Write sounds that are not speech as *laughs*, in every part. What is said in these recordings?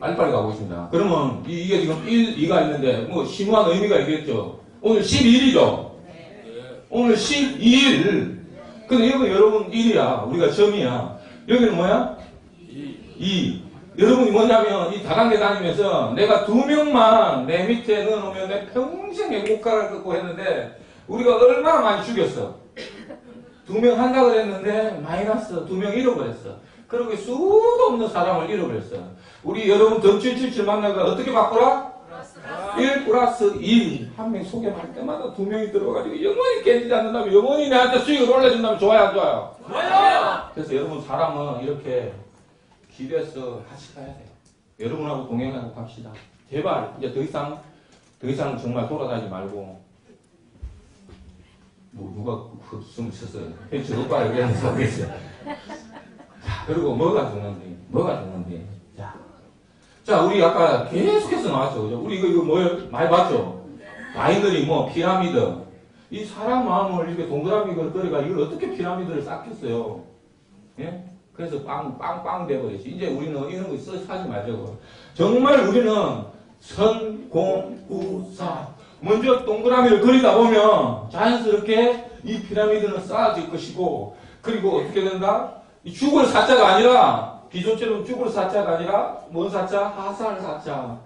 빨리빨리 가고 있습니다. 그러면 이, 게 지금 1, 2가 있는데 뭐 심오한 의미가 있겠죠. 오늘 12일이죠. 오늘 12일. 근데 여기 여러분 1이야. 우리가 점이야. 여기는 뭐야? 2. 여러분이 뭐냐면 이 다단계 다니면서 내가 두 명만 내 밑에 넣어놓으면 내 평생 행복가를 걷고 했는데 우리가 얼마나 많이 죽였어. 두 명 한다 그랬는데 마이너스 두 명 잃어버렸어. 그리고 수도 없는 사람을 잃어버렸어. 우리 여러분 덩칠칠칠 만나가 어떻게 바꾸라? 1 플러스 2. 한명 소개할 때마다 두 명이 들어가지고 영원히 깨지지 않는다면 영원히 내한테 수익을 올려준다면 좋아요, 안 좋아요? 좋아요. 그래서 여러분 사람은 이렇게 기대서 같이 가야 돼요. 여러분하고 동행하고 갑시다. 제발 이제 더 이상 더 이상 정말 돌아다니지 말고 뭐 누가 그 숨을 쉬었어요. 펜치 오빠 얘기하면서 모르겠어요. 자 그리고 뭐가 중요한지 뭐가 중요한지 자. 자, 우리 아까 계속해서 나왔죠. 그죠? 우리 이거, 이거 뭐예요? 많이 봤죠? 마인들이 뭐, 피라미드. 이 사람 마음을 이렇게 동그라미 걸거리가 이걸 어떻게 피라미드를 쌓겠어요? 예? 그래서 빵, 빵, 빵 돼버렸지. 이제 우리는 이런 거 써, 하지 말자고. 정말 우리는 선공구사. 먼저 동그라미를 그리다 보면 자연스럽게 이 피라미드는 쌓아질 것이고, 그리고 어떻게 된다? 이 죽을 사자가 아니라, 비조처럼 죽을 사자가 아니라, 뭔 사자? 하살 사자.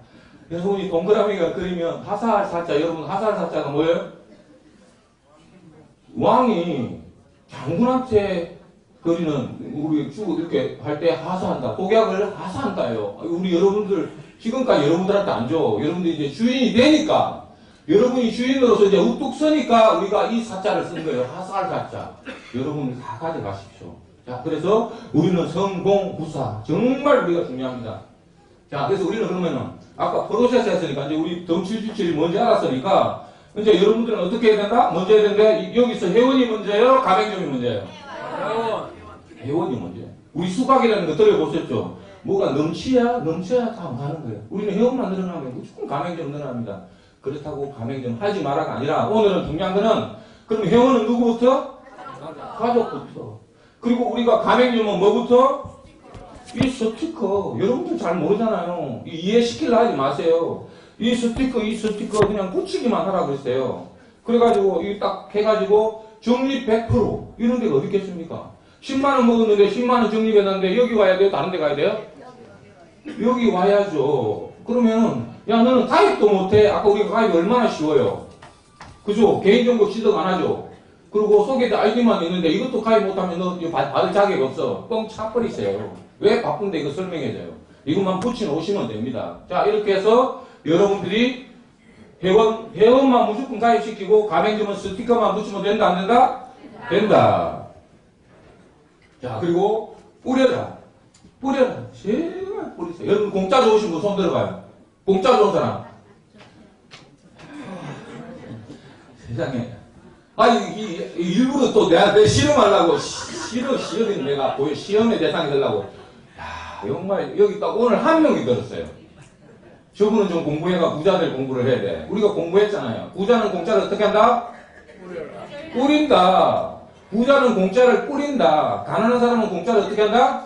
여러분이 동그라미가 그리면 하살 사자, 여러분 하살 사자가 뭐예요? 왕이 장군한테 그리는 우리 쭉 이렇게 할 때 하사한다. 복약을 하사한다요. 우리 여러분들 지금까지 여러분들한테 안 줘. 여러분들이 이제 주인이 되니까 여러분이 주인으로서 이제 우뚝 서니까 우리가 이 사자를 쓴 거예요. 하살 사자. 여러분 다 가져가십시오. 자, 그래서 우리는 성공부사. 정말 우리가 중요합니다. 자, 그래서 우리는 그러면은 아까 프로세스 했으니까 이제 우리 덩칠질질이 뭔지 알았으니까 이제 여러분들은 어떻게 해야 된다? 먼저 해야 되는데 여기서 회원이 문제예요? 가맹점이 문제예요? 회원. 회원이 문제. 우리 수박이라는 거 들어보셨죠? 뭐가 넘치야 넘쳐야 다 가는 거예요. 우리는 회원만 늘어나면 무조건 가맹점 늘어납니다. 그렇다고 가맹점 하지 마라가 아니라 오늘은 중요한 거는 그럼 회원은 누구부터? 가족부터. 그리고 우리가 가맹점은 뭐부터? 이 스티커 여러분들 잘 모르잖아요. 이 이해시키려 하지 마세요. 이 스티커 이 스티커 그냥 붙이기만 하라 그랬어요. 그래가지고 이 딱 해가지고 적립 100% 이런 데가 어디 있겠습니까? 10만 원 먹었는데 10만 원 적립했는데 여기 와야 돼요? 다른 데 가야 돼요? 여기 와야죠. 그러면 야 너는 가입도 못해. 아까 우리가 가입이 얼마나 쉬워요. 그죠? 개인정보 취득 안 하죠. 그리고 소개된 아이디만 있는데 이것도 가입 못하면 너 받을 자격 없어. 뻥 차버리세요. 왜 바쁜데 이거 설명해줘요. 이것만 붙여놓으시면 됩니다. 자 이렇게 해서 여러분들이 회원, 회원만 무조건 가입시키고 가맹점은 스티커만 붙이면 된다 안 된다? 된다. 자 그리고 뿌려라. 뿌려라. 제발 뿌리세요. 여러분 공짜 좋으신 분 손 들어봐요. 공짜 좋은 사람. *laughs* 세상에. 아니, 이, 이 일부러 또 내가 내 실험하려고, 시- 실험, 시험이 내가 보여, 시험의 대상이 되려고. 야, 정말, 여기 딱 오늘 한 명이 들었어요. 저분은 좀 공부해가 부자들 공부를 해야 돼. 우리가 공부했잖아요. 부자는 공짜를 어떻게 한다? 뿌린다. 부자는 공짜를 뿌린다. 가난한 사람은 공짜를 어떻게 한다?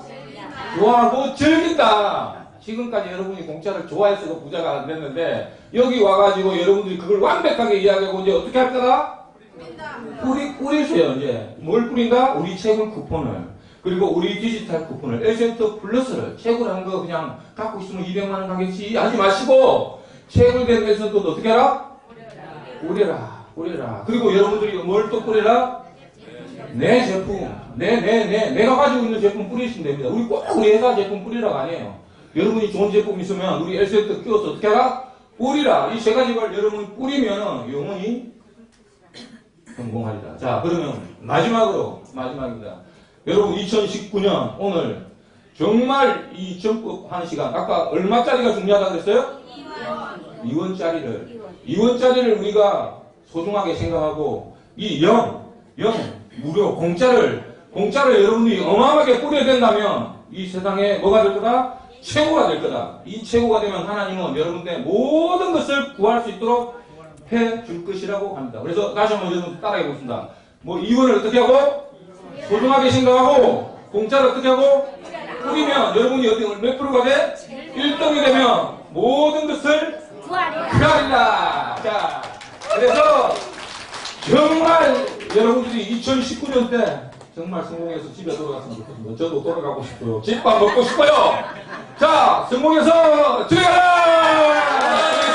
좋아하고 즐긴다. 지금까지 여러분이 공짜를 그 부자가 안 됐는데 여기 와가지고 여러분들이 그걸 완벽하게 이야기하고 이제 어떻게 할 거다? 뿌리 뿌리세요 이제 뭘 뿌린다? 우리 채굴 쿠폰을 그리고 우리 디지털 쿠폰을 에센트 플러스를 채굴한 거 그냥 갖고 있으면 200만 원 가겠지 하지 마시고 채굴된 에센트도 어떻게 하라? 뿌려라 뿌려라 그리고 여러분들이 뭘 또 뿌려라? 내 제품, 내, 내, 내, 내가 가지고 있는 제품 뿌리시면 됩니다. 우리 꼭 우리 회사 제품 뿌리라고 아니에요. 여러분이 좋은 제품 있으면 우리 엘세트 끼워서 어떻게 하라? 뿌리라. 이 세 가지를 여러분이 뿌리면 영원히 성공하리라. 자, 그러면 마지막으로, 마지막입니다. 여러분 2019년 오늘 정말 이 점프 하는 시간, 아까 얼마짜리가 중요하다고 그랬어요? 2원짜리를. 2원짜리를 우리가 소중하게 생각하고 이 0, 0, 무료, 공짜를, 공짜를 여러분들이 어마어마하게 뿌려야 된다면 이 세상에 뭐가 될 거다? 최고가 될 거다. 이 최고가 되면 하나님은 여러분들의 모든 것을 구할 수 있도록 해 줄 것이라고 합니다. 그래서 다시 한번 여러분 따라해 보겠습니다. 뭐 2원을 어떻게 하고? 소중하게 생각하고 공짜를 어떻게 하고? 뿌리면 여러분이 어디 몇 프로가 돼? 1등이 되면 모든 것을 구하리라. 자, 그래서 정말 여러분들이 2019년 때 정말 성공해서 집에 돌아갔으면 좋겠습니다. 저도 돌아가고 싶어요. 집밥 먹고 싶어요. 자, 성공해서 집에 가라!